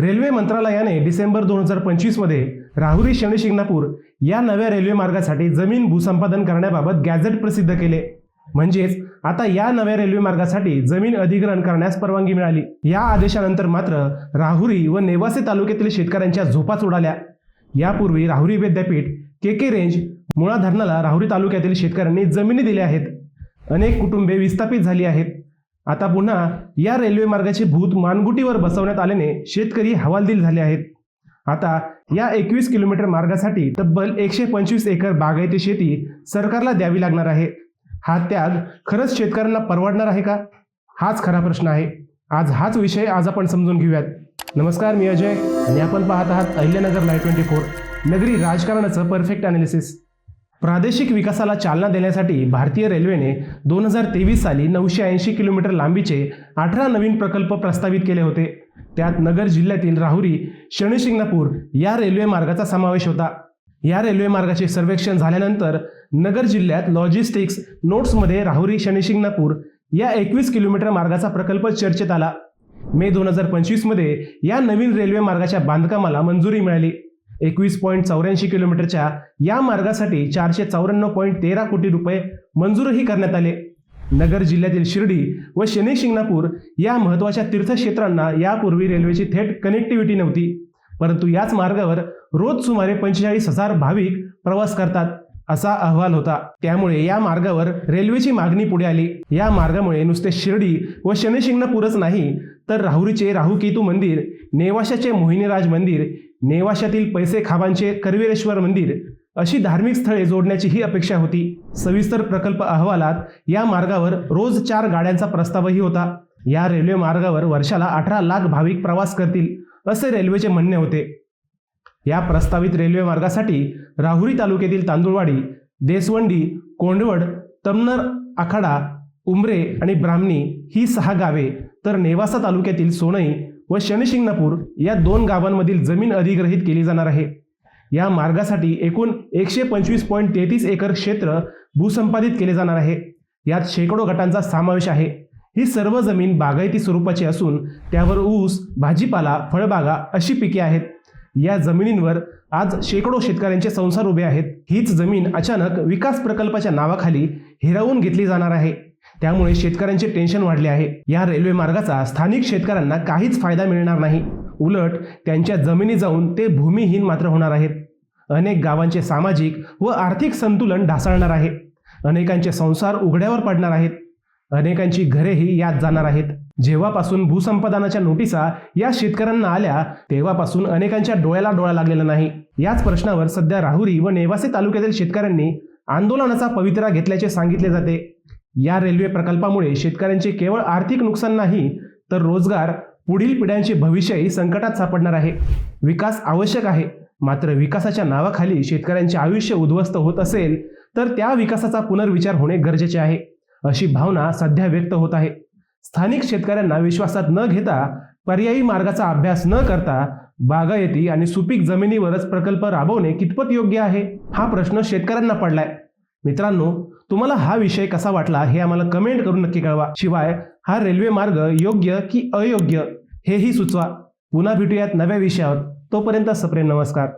Railway मंत्रालयाने डिसेंबर दोन हजार पंचवीसमध्ये राहुरी शनी शिंगणापूर या नव्या रेल्वे मार्गासाठी जमीन भूसंपादन करण्याबाबत गॅझेट प्रसिद्ध केले. म्हणजेच आता या नव्या रेल्वे मार्गासाठी जमीन अधिग्रहण करण्यास परवानगी मिळाली. या आदेशानंतर मात्र राहुरी व नेवासे तालुक्यातील शेतकऱ्यांच्या झोपाच उडाल्या यापूर्वी राहुरी विद्यापीठ के के रेंज मुळा धरणाला राहुरी तालुक्यातील शेतकऱ्यांनी जमिनी दिल्या आहेत. अनेक कुटुंबे विस्थापित झाली आहेत. आता पुन्हा या रेल्वे मार्गाचे भूत मानगुटीवर बसवण्यात आल्याने शेतकरी हवालदिल झाले आहेत. आता या एकवीस किलोमीटर मार्गासाठी तब्बल एकशे पंचवीस एकर बागायती शेती सरकारला द्यावी लागणार आहे. हा त्याग खरंच शेतकऱ्यांना परवडणार आहे का? हाच खरा प्रश्न आहे. आज हाच विषय आज आपण समजून घेऊयात. नमस्कार मी अजय. आणि आपण पाहत आहात अहिल्यानगर लाईव्ह ट्वेंटी फोर. नगरी राजकारणाचं परफेक्ट अनालिसिस प्रादेशिक विकासाला चालना देण्यासाठी भारतीय रेल्वेने दोन हजार तेवीस साली नऊशे ऐंशी किलोमीटर लांबीचे अठरा नवीन प्रकल्प प्रस्तावित केले होते. त्यात नगर जिल्ह्यातील राहुरी शनिशिंगणापूर या रेल्वे मार्गाचा समावेश होता. या रेल्वे मार्गाचे सर्वेक्षण झाल्यानंतर नगर जिल्ह्यात लॉजिस्टिक्स नोट्समध्ये राहुरी शनिशिंगणापूर या एकवीस किलोमीटर मार्गाचा प्रकल्प चर्चेत आला. मे दोन हजार पंचवीसमध्ये या नवीन रेल्वे मार्गाच्या बांधकामाला मंजुरी मिळाली. एकवीस पॉईंट चौऱ्याऐंशी किलोमीटरच्या या मार्गासाठी चारशे चौऱ्याण्णव पॉईंट तेरा कोटी रुपये मंजूरही करण्यात आले. नगर जिल्ह्यातील शिर्डी व शनी शिंगणापूर या महत्त्वाच्या तीर्थक्षेत्रांना यापूर्वी रेल्वेची थेट कनेक्टिव्हिटी नव्हती. परंतु याच मार्गावर रोज सुमारे पंचेचाळीस हजार भाविक प्रवास करतात असा अहवाल होता. त्यामुळे या मार्गावर रेल्वेची मागणी पुढे आली. या मार्गामुळे नुसते शिर्डी व शनिशिंगणापूरच नाही तर राहुरीचे राहुकेतू मंदिर नेवाशाचे मोहिनीराज मंदिर नेवाशातील पैसे खाबांचे करवीरेश्वर मंदिर अशी धार्मिक स्थळे जोडण्याची ही अपेक्षा होती. सविस्तर प्रकल्प अहवालात या मार्गावर रोज चार गाड्यांचा प्रस्तावही होता. या रेल्वे मार्गावर वर्षाला अठरा लाख भाविक प्रवास करतील असे रेल्वेचे म्हणणे होते. या प्रस्तावित रेल्वे मार्गासाठी राहुरी तालुक्यातील तांदुळवाडी देसवंडी कोंडवड तमनर आखाडा उमरे आणि ब्राह्मणी ही सहा गावे तर नेवासा तालुक्यातील सोनई व शनिशिंगणापूर या दोन गावांमधील जमीन अधिग्रहित केली जाणार आहे. या मार्गासाठी एकूण एकशे पंचवीस पॉईंट तेहतीस एकर क्षेत्र भूसंपादित केले जाणार आहे. यात शेकडो गटांचा समावेश आहे. ही सर्व जमीन बागायती स्वरूपाची असून त्यावर ऊस भाजीपाला फळबागा अशी पिके आहेत. या जमिनींवर आज शेकडो शेतकऱ्यांचे संसार उभे आहेत. हीच जमीन अचानक विकास प्रकल्पाच्या नावाखाली हिरावून घेतली जाणार आहे. त्यामुळे शेतकऱ्यांचे टेन्शन वाढले आहे. या रेल्वे मार्गाचा स्थानिक शेतकऱ्यांना काहीच फायदा मिळणार नाही. उलट त्यांच्या जमिनी जाऊन ते भूमिहीन मात्र होणार आहेत. अनेक गावांचे सामाजिक व आर्थिक संतुलन ढासळणार आहे. अनेकांचे संसार उघड्यावर पडणार आहेत. अनेकांची घरेही यात जाणार आहेत. जेव्हापासून भूसंपादनाच्या नोटिसा या शेतकऱ्यांना आल्या तेव्हापासून अनेकांच्या डोळ्याला डोळा लागलेला नाही. याच प्रश्नावर सध्या राहुरी व नेवासे तालुक्यातील शेतकऱ्यांनी आंदोलनाचा पवित्रा घेतल्याचे सांगितले जाते. या रेल्वे प्रकल्पामुळे शेतकऱ्यांचे केवळ आर्थिक नुकसान नाही तर रोजगार पुढील पिढ्यांचे भविष्यही संकटात सापडणार आहे. विकास आवश्यक आहे मात्र विकासाच्या नावाखाली शेतकऱ्यांचे आयुष्य उद्ध्वस्त होत असेल तर त्या विकासाचा पुनर्विचार होणे गरजेचे आहे अशी भावना सध्या व्यक्त होत आहे. स्थानिक शेतकऱ्यांना विश्वासात न घेता पर्यायी मार्गाचा अभ्यास न करता बागायती आणि सुपीक जमिनीवरच प्रकल्प राबवणे कितपत योग्य आहे हा प्रश्न शेतकऱ्यांना पडलाय. मित्रांनो तुम्हाला हा विषय कसा वाटला हे आम्हाला कमेंट करून नक्की कळवा. शिवाय हा रेल्वे मार्ग योग्य की अयोग्य हेही सुचवा. पुन्हा भेटूयात नव्या विषयावर. तोपर्यंत सप्रेम नमस्कार.